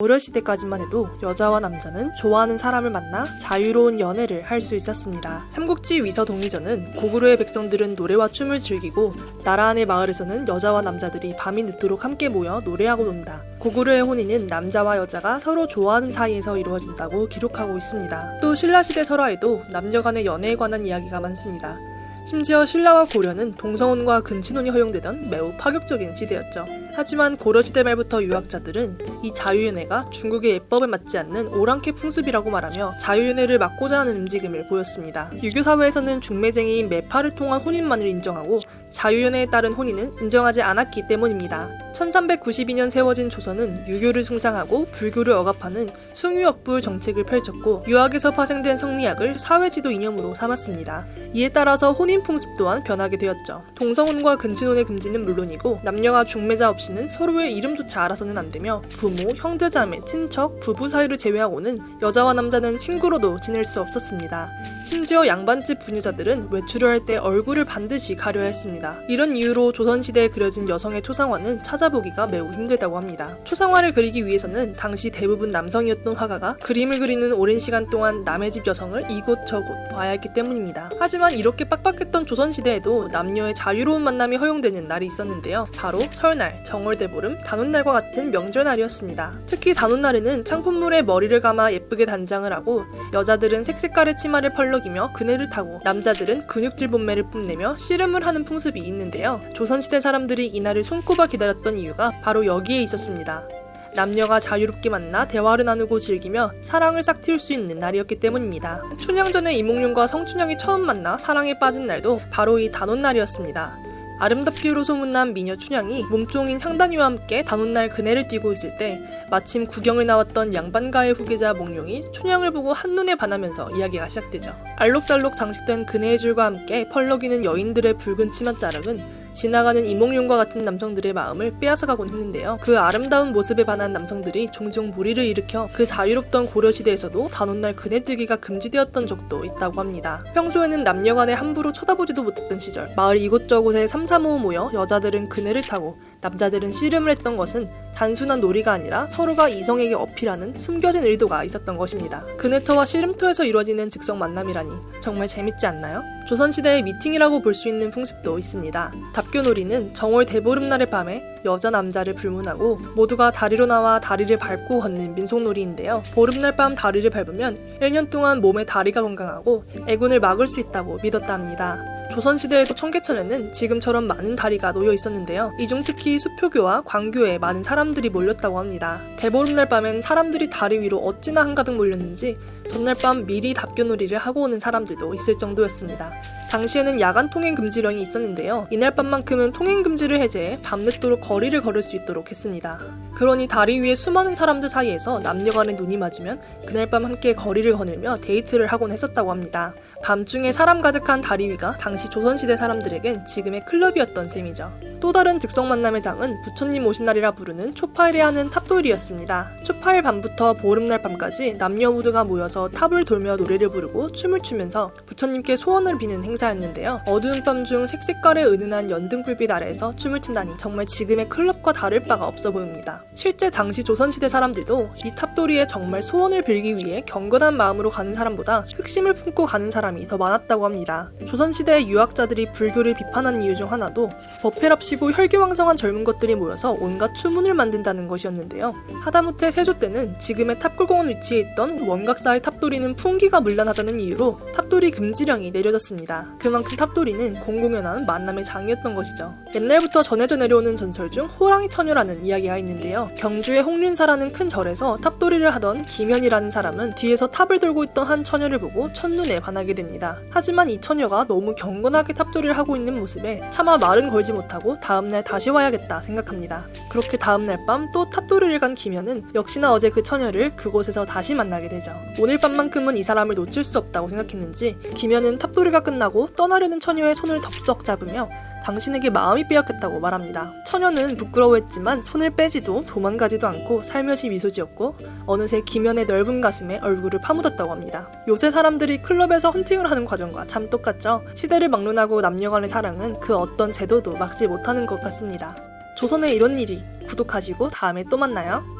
고려 시대까지만 해도 여자와 남자는 좋아하는 사람을 만나 자유로운 연애를 할 수 있었습니다. 삼국지 위서 동의전은 고구려의 백성들은 노래와 춤을 즐기고 나라 안의 마을에서는 여자와 남자들이 밤이 늦도록 함께 모여 노래하고 논다. 고구려의 혼인은 남자와 여자가 서로 좋아하는 사이에서 이루어진다고 기록하고 있습니다. 또 신라 시대 설화에도 남녀 간의 연애에 관한 이야기가 많습니다. 심지어 신라와 고려는 동성혼과 근친혼이 허용되던 매우 파격적인 시대였죠. 하지만 고려시대 말부터 유학자들은 이 자유연애가 중국의 예법에 맞지 않는 오랑캐 풍습이라고 말하며 자유연애를 막고자 하는 움직임을 보였습니다. 유교 사회에서는 중매쟁이인 매파를 통한 혼인만을 인정하고 자유연애에 따른 혼인은 인정하지 않았기 때문입니다. 1392년 세워진 조선은 유교를 숭상하고 불교를 억압하는 숭유역불 정책을 펼쳤고 유학에서 파생된 성리학을 사회지도 이념으로 삼았습니다. 이에 따라서 혼인 풍습 또한 변하게 되었죠. 동성혼과 근친혼의 금지는 물론이고 남녀가 중매자 없이는 서로의 이름조차 알아서는 안 되며 부모, 형제자매, 친척, 부부 사이를 제외하고는 여자와 남자는 친구로도 지낼 수 없었습니다. 심지어 양반집 부녀자들은 외출을 할 때 얼굴을 반드시 가려야 했습니다. 이런 이유로 조선시대에 그려진 여성의 초상화는 찾아 보기가 매우 힘들다고 합니다. 초상화를 그리기 위해서는 당시 대부분 남성이었던 화가가 그림을 그리는 오랜 시간 동안 남의 집 여성을 이곳저곳 봐야 했기 때문입니다. 하지만 이렇게 빡빡했던 조선시대에도 남녀의 자유로운 만남이 허용되는 날이 있었는데요. 바로 설날, 정월대보름, 단오날과 같은 명절날이었습니다. 특히 단오날에는 창품물에 머리를 감아 예쁘게 단장을 하고 여자들은 색색깔의 치마를 펄럭이며 그네를 타고 남자들은 근육질 본매를 뽐내며 씨름을 하는 풍습이 있는데요. 조선시대 사람들이 이날을 손꼽아 기다렸던 이유가 바로 여기에 있었습니다. 남녀가 자유롭게 만나 대화를 나누고 즐기며 사랑을 싹 틔울 수 있는 날이었기 때문입니다. 춘향전에 이몽룡과 성춘향이 처음 만나 사랑에 빠진 날도 바로 이 단오날이었습니다. 아름답기로 소문난 미녀 춘향이 몸종인 향단이와 함께 단오날 그네를 뛰고 있을 때 마침 구경을 나왔던 양반가의 후계자 몽룡이 춘향을 보고 한눈에 반하면서 이야기가 시작되죠. 알록달록 장식된 그네의 줄과 함께 펄럭이는 여인들의 붉은 치맛자락은 지나가는 이몽룡과 같은 남성들의 마음을 빼앗아가곤 했는데요. 그 아름다운 모습에 반한 남성들이 종종 무리를 일으켜 그 자유롭던 고려시대에서도 단오날 그네 뛰기가 금지되었던 적도 있다고 합니다. 평소에는 남녀 간에 함부로 쳐다보지도 못했던 시절 마을 이곳저곳에 삼삼오오 모여 여자들은 그네를 타고 남자들은 씨름을 했던 것은 단순한 놀이가 아니라 서로가 이성에게 어필하는 숨겨진 의도가 있었던 것입니다. 그네터와 씨름터에서 이루어지는 즉석 만남이라니 정말 재밌지 않나요? 조선시대의 미팅이라고 볼 수 있는 풍습도 있습니다. 답교놀이는 정월 대보름날의 밤에 여자 남자를 불문하고 모두가 다리로 나와 다리를 밟고 걷는 민속놀이인데요. 보름날 밤 다리를 밟으면 1년 동안 몸의 다리가 건강하고 애군을 막을 수 있다고 믿었다 합니다. 조선시대에도 청계천에는 지금처럼 많은 다리가 놓여 있었는데요. 이 중 특히 수표교와 광교에 많은 사람들이 몰렸다고 합니다. 대보름날 밤엔 사람들이 다리 위로 어찌나 한가득 몰렸는지 전날 밤 미리 답교놀이를 하고 오는 사람들도 있을 정도였습니다. 당시에는 야간 통행 금지령이 있었는데요. 이날 밤만큼은 통행 금지를 해제해 밤늦도록 거리를 걸을 수 있도록 했습니다. 그러니 다리 위에 수많은 사람들 사이에서 남녀 간의 눈이 맞으면 그날 밤 함께 거리를 거닐며 데이트를 하곤 했었다고 합니다. 밤중에 사람 가득한 다리 위가 당시 조선시대 사람들에겐 지금의 클럽이었던 셈이죠. 또 다른 즉석 만남의 장은 부처님 오신 날이라 부르는 초파일에 하는 탑돌이었습니다. 초파일 밤부터 보름날 밤까지 남녀 모두가 모여서 탑을 돌며 노래를 부르고 춤을 추면서 부처님께 소원을 비는 행사였는데요. 어두운 밤 중 색색깔의 은은한 연등불빛 아래에서 춤을 춘다니 정말 지금의 클럽과 다를 바가 없어 보입니다. 실제 당시 조선시대 사람들도 이 탑돌이에 정말 소원을 빌기 위해 경건한 마음으로 가는 사람보다 흑심을 품고 가는 사람이 더 많았다고 합니다. 조선시대의 유학자들이 불교를 비판한 이유 중 하나도 법회랍시 고 혈기왕성한 젊은 것들이 모여서 온갖 추문을 만든다는 것이었는데요. 하다못해 세조 때는 지금의 탑골공원 위치에 있던 원각사의 탑돌이는 풍기가 문란하다는 이유로 탑돌이 금지령이 내려졌습니다. 그만큼 탑돌이는 공공연한 만남의 장이었던 것이죠. 옛날부터 전해져 내려오는 전설 중 호랑이 처녀라는 이야기가 있는데요. 경주의 홍륜사라는 큰 절에서 탑돌이를 하던 김현이라는 사람은 뒤에서 탑을 들고 있던 한 처녀를 보고 첫눈에 반하게 됩니다. 하지만 이 처녀가 너무 경건하게 탑돌이를 하고 있는 모습에 차마 말은 걸지 못하고 다음날 다시 와야겠다 생각합니다. 그렇게 다음날 밤 또 탑돌이를 간 김현은 역시나 어제 그 처녀를 그곳에서 다시 만나게 되죠. 오늘 밤만큼은 이 사람을 놓칠 수 없다고 생각했는지 김현은 탑돌이가 끝나고 떠나려는 처녀의 손을 덥석 잡으며 당신에게 마음이 빼앗겼다고 말합니다. 처녀는 부끄러워했지만 손을 빼지도 도망가지도 않고 살며시 미소 지었고 어느새 김연의 넓은 가슴에 얼굴을 파묻었다고 합니다. 요새 사람들이 클럽에서 헌팅을 하는 과정과 참 똑같죠. 시대를 막론하고 남녀 간의 사랑은 그 어떤 제도도 막지 못하는 것 같습니다. 조선에 이런 일이 구독하시고 다음에 또 만나요.